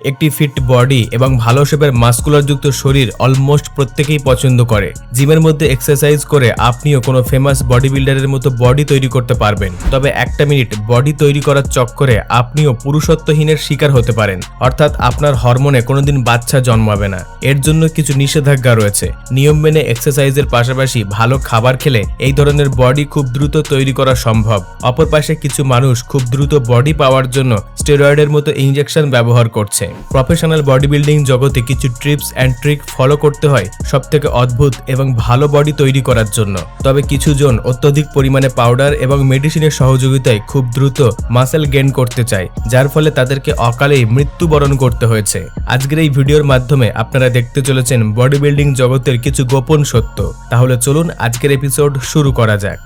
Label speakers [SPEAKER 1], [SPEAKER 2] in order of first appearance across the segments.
[SPEAKER 1] একটি fit body এবং ভালো শেপের মাস্কুলারযুক্ত শরীর অলমোস্ট প্রত্যেকেই পছন্দ করে। জিমের মধ্যে এক্সারসাইজ করে আপনিও কোনো ফেমাস বডি বিল্ডারের মতো বডি তৈরি করতে পারবেন। তবে একটা মিনিট বডি তৈরি করার চক্করে আপনিও পুরুষত্বহীনের শিকার হতে পারেন। অর্থাৎ আপনার হরমোনে কোনোদিন বাচ্চা জন্মাবে না। এর জন্য কিছু নিষেধাজ্ঞা রয়েছে। নিয়ম মেনে এক্সারসাইজের পাশাপাশি ভালো খাবার খেলে এই ধরনের বডি খুব দ্রুত তৈরি করা সম্ভব। অপর পাশে কিছু মানুষ খুব দ্রুত বডি পাওয়ার জন্য স্টেরয়েডের মতো ইঞ্জেকশন ব্যবহার করছে। প্রফেশনাল বডি বিল্ডিং জগতে কিছু ট্রিপস অ্যান্ড ট্রিক ফলো করতে হয় সব থেকে অদ্ভুত এবং ভালো বডি তৈরি করার জন্য। তবে কিছু জন অত্যধিক পরিমাণে পাউডার এবং মেডিসিনের সহযোগিতায় খুব দ্রুত মাসেল গেইন করতে চায়, যার ফলে তাদেরকে অকালেই মৃত্যুবরণ করতে হয়েছে। আজকের এই ভিডিওর মাধ্যমে আপনারা দেখতে চলেছেন বডি বিল্ডিং জগতের কিছু গোপন সত্য। তাহলে চলুন আজকের এপিসোড শুরু করা যাক।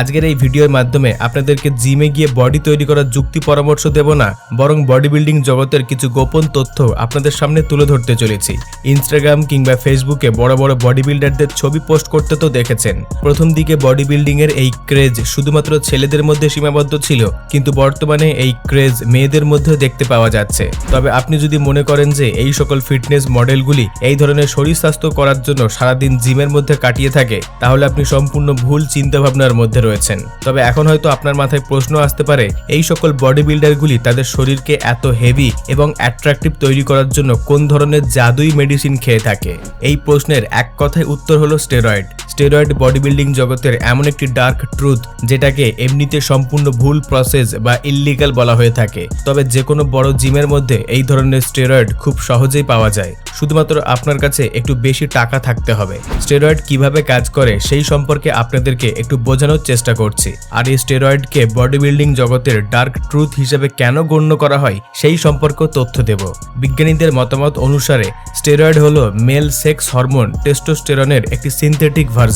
[SPEAKER 1] আজকের এই ভিডিওর মাধ্যমে আপনাদেরকে জিমে গিয়ে বডি তৈরি করার যুক্তি পরামর্শ দেব না, বরং বডি বিল্ডিং জগতের কিছু গোপন তথ্য আপনাদের সামনে তুলে ধরতে চলেছি। ইনস্টাগ্রাম কিংবা ফেসবুকে বড় বড় বডি বিল্ডারদের ছবি পোস্ট করতে তো দেখেছেন। প্রথম দিকে বডি বিল্ডিং এর এই ক্রেজ শুধুমাত্র ছেলেদের মধ্যে সীমাবদ্ধ ছিল, কিন্তু বর্তমানে এই ক্রেজ মেয়েদের মধ্যে দেখতে পাওয়া যাচ্ছে। তবে আপনি যদি মনে করেন যে এই সকল ফিটনেস মডেলগুলি এই ধরনের শরীর স্বাস্থ্য করার জন্য সারাদিন জিমের মধ্যে কাটিয়ে থাকে, তাহলে আপনি সম্পূর্ণ ভুল চিন্তাভাবনার মধ্যে রয়েছেন। তবে এখন হয়তো আপনার মাথায় প্রশ্ন আসতে পারে, এই সকল বডি বিল্ডারগুলি তাদের শরীরকে এত হেভি এবং অ্যাট্রাকটিভ তৈরি করার জন্য কোন ধরনের জাদুই মেডিসিন খেয়ে থাকে? এই প্রশ্নের এক কথায় উত্তর হলো স্টেরয়েড স্টেরয়েড বডি বিল্ডিং জগতের এমন একটি ডার্ক ট্রুথ যেটাকে এমনিতে সম্পূর্ণ ভুল প্রসেস বা ইল্লিগাল বলা হয়ে থাকে। তবে যে কোনো বড় জিমের মধ্যে এই ধরনের স্টেরয়েড খুব সহজেই পাওয়া যায়। শুধুমাত্র আপনার কাছে একটু বেশি টাকা থাকতে হবে। স্টেরয়েড কীভাবে কাজ করে সেই সম্পর্কে আপনাদেরকে একটু বোঝানোর চেষ্টা করছি। আর এই স্টেরয়েডকে বডি বিল্ডিং জগতের ডার্ক ট্রুথ হিসেবে কেন গণ্য করা হয় সেই সম্পর্কেও তথ্য দেব। বিজ্ঞানীদের মতামত অনুসারে স্টেরয়েড হলো মেল সেক্স হরমোন টেস্টোস্টেরনের একটি সিনথেটিক ভার্সন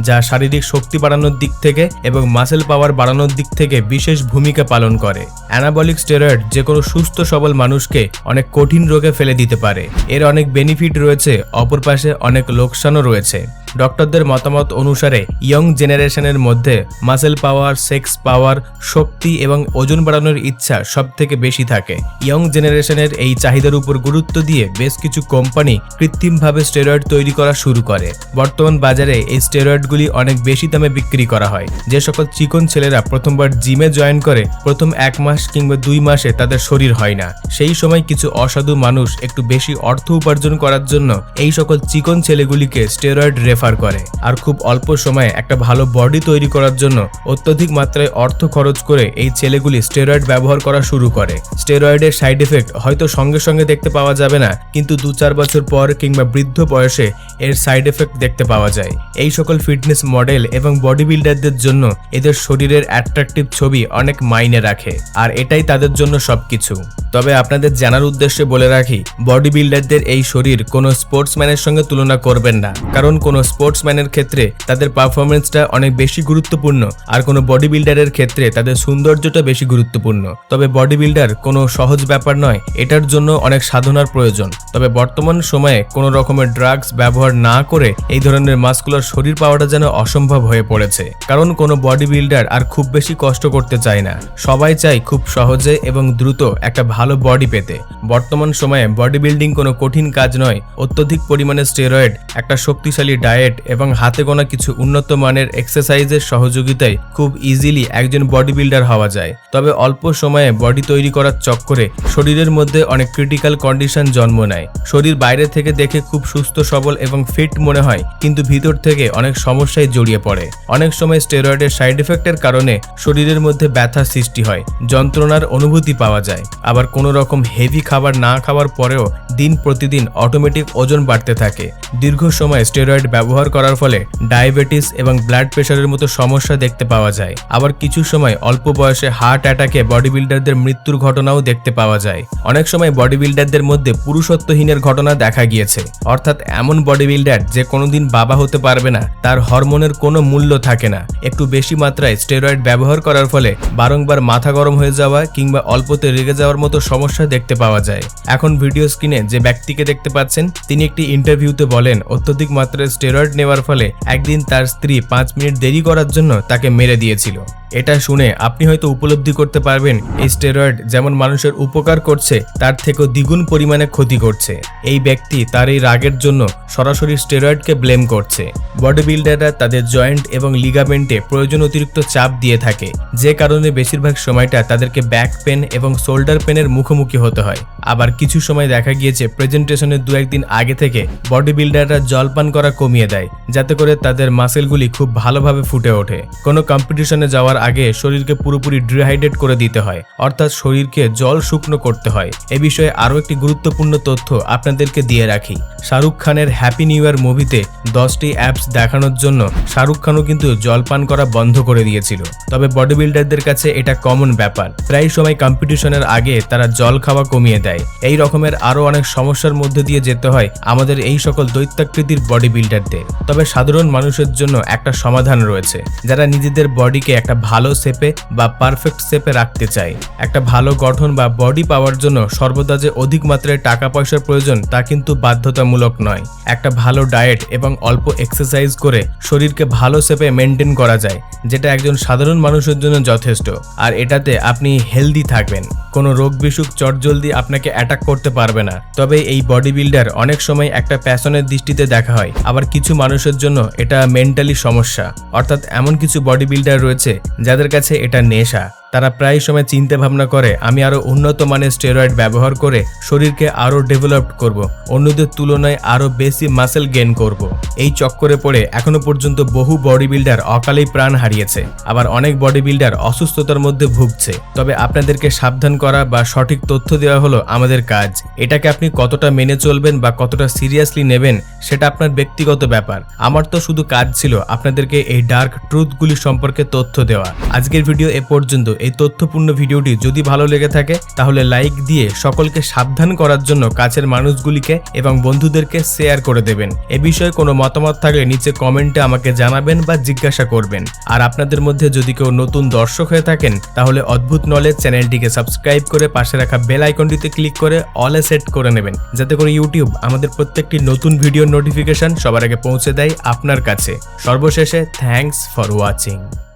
[SPEAKER 1] যা শারীরিক শক্তি বাড়ানোর দিক থেকে এবং মাসেল পাওয়ার বাড়ানোর দিক থেকে বিশেষ ভূমিকা পালন করে। অ্যানাবলিক স্টেরয়েড যে কোনো সুস্থ সবল মানুষকে অনেক কঠিন রোগে ফেলে দিতে পারে। এর অনেক বেনিফিট রয়েছে, অপর পাশে অনেক লোকসানও রয়েছে। ডক্টরদের মতামত অনুসারে ইয়ং জেনারেশনের মধ্যে মাসেল পাওয়ার, সেক্স পাওয়ার, শক্তি এবং ওজন বাড়ানোর ইচ্ছা সব থেকে বেশি থাকে। ইয়ং জেনারেশনের এই চাহিদার উপর গুরুত্ব দিয়ে বেশ কিছু কোম্পানি কৃত্রিমভাবে স্টেরয়েড তৈরি করা শুরু করে। বর্তমান বাজারে এই স্টেরয়েডগুলি অনেক বেশি দামে বিক্রি করা হয়। যে সকল চিকন ছেলেরা প্রথমবার জিমে জয়েন করে, প্রথম এক মাস কিংবা দুই মাসে তাদের শরীর হয় না। সেই সময় কিছু অসাধু মানুষ একটু বেশি অর্থ উপার্জন করার জন্য এই সকল চিকন ছেলেগুলিকে স্টেরয়েড রেফার করে, আর খুব অল্প সময়ে একটা ভালো বডি তৈরি করার জন্য অত্যধিক মাত্রায় অর্থ খরচ করে এই ছেলেগুলি স্টেরয়েড ব্যবহার করা শুরু করে। স্টেরয়েডের সাইড এফেক্ট হয়তো সঙ্গে সঙ্গে দেখতে পাওয়া যাবে না, কিন্তু দু চার বছর পর কিংবা বৃদ্ধ বয়সে এর সাইড এফেক্ট দেখতে পাওয়া যায়। এই সকল ফিটনেস মডেল এবং বডি বিল্ডারদের জন্য এদের শরীরের অ্যাট্রাকটিভ ছবি অনেক মাইনে রাখে, আর এটাই তাদের জন্য সবকিছু। তবে আপনাদের জানার উদ্দেশ্যে বলে রাখি বডি বিল্ডারদের এই শরীর কোনো স্পোর্টসম্যানের সঙ্গে তুলনা করবেন না, কারণ কোনো স্পোর্টসম্যানের ক্ষেত্রে তাদের পারফরমেন্সটা অনেক বেশি গুরুত্বপূর্ণ, আর কোনো বডি বিল্ডারের ক্ষেত্রে তাদের সৌন্দর্যটা বেশি গুরুত্বপূর্ণ। তবে বডি বিল্ডার কোনো সহজ ব্যাপার নয়, এটার জন্য অনেক সাধনার প্রয়োজন। তবে বর্তমান সময়ে কোনো রকমের ড্রাগস ব্যবহার না করে এই ধরনের মাস্কুলার শরীর পাওয়াটা যেন অসম্ভব হয়ে পড়েছে। কারণ কোনো বডি বিল্ডার আর খুব বেশি কষ্ট করতে চায় না। সবাই চায় খুব সহজে এবং দ্রুত একটা ভালো বডি পেতে। বর্তমান সময়ে বডি বিল্ডিং কোনো কঠিন কাজ নয়, অত্যধিক পরিমাণে স্টেরয়েড একটা শক্তিশালী ডায়েট এবং হাতে গোনা কিছু উন্নত মানের এক্সারসাইজের সহযোগিতায় খুব ইজিলি একজন বডি বিল্ডার হওয়া যায়। তবে অল্প সময়ে বডি তৈরি করার চক্করে শরীরের মধ্যে অনেক ক্রিটিক্যাল কন্ডিশন জন্ম নেয়। শরীর বাইরে থেকে দেখে খুব সুস্থ, সবল এবং ফিট মনে হয়, কিন্তু ভিতর থেকে অনেক সমস্যায় জড়িয়ে পড়ে। অনেক সময় স্টেরয়েডের সাইড এফেক্টের কারণে শরীরের মধ্যে ব্যথা সৃষ্টি হয়, যন্ত্রণার অনুভূতি পাওয়া যায়। আবার কোনো রকম হেভি খাবার না খাওয়ার পরেও দিন প্রতিদিন অটোমেটিক ওজন বাড়তে থাকে। দীর্ঘ সময় স্টেরয়েড ব্যবহার করার ফলে ডায়াবেটিস এবং ব্লাড প্রেশারের মতো সমস্যা দেখতে পাওয়া যায়। আবার কিছু সময় অল্প বয়সে হার্ট অ্যাটাকে বডি বিল্ডারদের মৃত্যুর ঘটনাও দেখতে পাওয়া যায়। অনেক সময় বডি বিল্ডারদের মধ্যে পুরুষত্বহীনের ঘটনা দেখা গিয়েছে। অর্থাৎ এমন বডি বিল্ডার যে কোনোদিন বাবা হতে পারবে না, তার হরমোনের কোনো মূল্য থাকে না। একটু বেশি মাত্রায় স্টেরয়েড ব্যবহার করার ফলে বারংবার মাথা গরম হয়ে যাওয়া কিংবা অল্পতে রেগে যাওয়ার মতো সমস্যা দেখতে পাওয়া যায়। এখন ভিডিও স্ক্রিনে যে ব্যক্তিকে দেখতে পাচ্ছেন, তিনি একটি ইন্টারভিউতে বলেন, অত্যধিক মাত্রায় স্টেরয়েড নেওয়ার ফলে একদিন তার স্ত্রী পাঁচ মিনিট দেরি করার জন্য তাকে মেরে দিয়েছিল। এটা শুনে আপনি হয়তো উপলব্ধি করতে পারবেন, এই স্টেরয়েড যেমন মানুষের উপকার করছে, তার থেকেও দ্বিগুণ পরিমাণে ক্ষতি করছে। এই ব্যক্তি তার এই রাগের জন্য সরাসরি স্টেরয়েডকে ব্লেম করছে। বডি বিল্ডাররা তাদের জয়েন্ট এবং লিগামেন্টে প্রয়োজন অতিরিক্ত চাপ দিয়ে থাকে, যে কারণে বেশিরভাগ সময়টা তাদেরকে ব্যাক পেন এবং শোল্ডার পেনের মুখোমুখি হতে হয়। আবার কিছু সময় দেখা গিয়েছে প্রেজেন্টেশনের দু একদিন আগে থেকে বডি বিল্ডাররা জলপান করা কমিয়ে দেয়, যাতে করে তাদের মাসেলগুলি খুব ভালোভাবে ফুটে ওঠে। কোনো কম্পিটিশনে যাওয়ার আগে শরীরকে পুরোপুরি ডিহাইড্রেট করে দিতে হয়, অর্থাৎ শরীরকে জল শুকনো করতে হয়। এ বিষয়ে আরও একটি গুরুত্বপূর্ণ তথ্য আপনাদেরকে দিয়ে রাখি। শাহরুখ খানের হ্যাপি নিউ ইয়ার মুভিতে দশটি অ্যাপস দেখানোর জন্য শাহরুখ খানও কিন্তু জলপান করা বন্ধ করে দিয়েছিল। তবে বডি বিল্ডারদের কাছে এটা কমন ব্যাপার। প্রায় সময় কম্পিটিশনের আগে তারা জল খাওয়া কমিয়ে দেয়। এই রকমের আরও অনেক সমস্যার মধ্যে দিয়ে যেতে হয় আমাদের এই সকল দৈত্যাকৃতির বডি বিল্ডারদের তবে সাধারণ মানুষের জন্য একটা সমাধান রয়েছে। যারা নিজেদের বডিকে একটা ভালো শেপে বা পারফেক্ট শেপে রাখতে চাই। একটা ভালো গঠন বা বডি পাওয়ার জন্য সর্বদা যে অধিক মাত্রায় টাকা পয়সার প্রয়োজন তা কিন্তু বাধ্যতামূলক নয়। একটা ভালো ডায়েট এবং অল্প এক্সারসাইজ করে শরীরকে ভালো শেপে মেনটেন করা যায়, যেটা একজন সাধারণ মানুষের জন্য যথেষ্ট। আর এটাতে আপনি হেলদি থাকবেন। কোনো রোগ বিসুখ চটজলদি আপনাকে অ্যাটাক করতে পারবে না। তবে এই বডি বিল্ডার অনেক সময় একটা প্যাশনের দৃষ্টিতে দেখা হয়। আবার কিছু মানুষের জন্য এটা মেন্টালি সমস্যা। অর্থাৎ এমন কিছু বডি বিল্ডার রয়েছে যাদের কাছে এটা নেশা তারা প্রায় সময় চিন্তা ভাবনা করে, আমি আরও উন্নত মানের স্টেরয়েড ব্যবহার করে শরীরকে আরও ডেভেলপড করব, অন্যদের তুলনায় আরও বেশি মাসেল গেইন করব। এই চক্করে পড়ে এখনও পর্যন্ত বহু বডি বিল্ডার অকালেই প্রাণ হারিয়েছে, আবার অনেক বডি বিল্ডার অসুস্থতার মধ্যে ভুগছে। তবে আপনাদেরকে সাবধান করা বা সঠিক তথ্য দেওয়া হলো আমাদের কাজ। এটাকে আপনি কতটা মেনে চলবেন বা কতটা সিরিয়াসলি নেবেন, সেটা আপনার ব্যক্তিগত ব্যাপার। আমার তো শুধু কাজ ছিল আপনাদেরকে এই ডার্ক ট্রুথগুলি সম্পর্কে তথ্য দেওয়া। আজকের ভিডিও এ পর্যন্ত। এই তথ্যপূর্ণ ভিডিওটি যদি ভালো লেগে থাকে, তাহলে লাইক দিয়ে সকলকে সাবধান করার জন্য কাছের মানুষগুলিকে এবং বন্ধুদেরকে শেয়ার করে দেবেন। এ বিষয়ে কোনো মতামত থাকলে নিচে কমেন্টে আমাকে জানাবেন বা জিজ্ঞাসা করবেন। আর আপনাদের মধ্যে যদি কেউ নতুন দর্শক হয়ে থাকেন, তাহলে অদ্ভুত নলেজ চ্যানেলটিকে সাবস্ক্রাইব করে পাশে রাখা বেল আইকনটিতে ক্লিক করে অলে সেট করে নেবেন। যাতে করে ইউটিউব আমাদের প্রত্যেকটি নতুন ভিডিওর নোটিফিকেশন সবার আগে পৌঁছে দেয় আপনার কাছে। সর্বশেষে থ্যাঙ্কস ফর ওয়াচিং।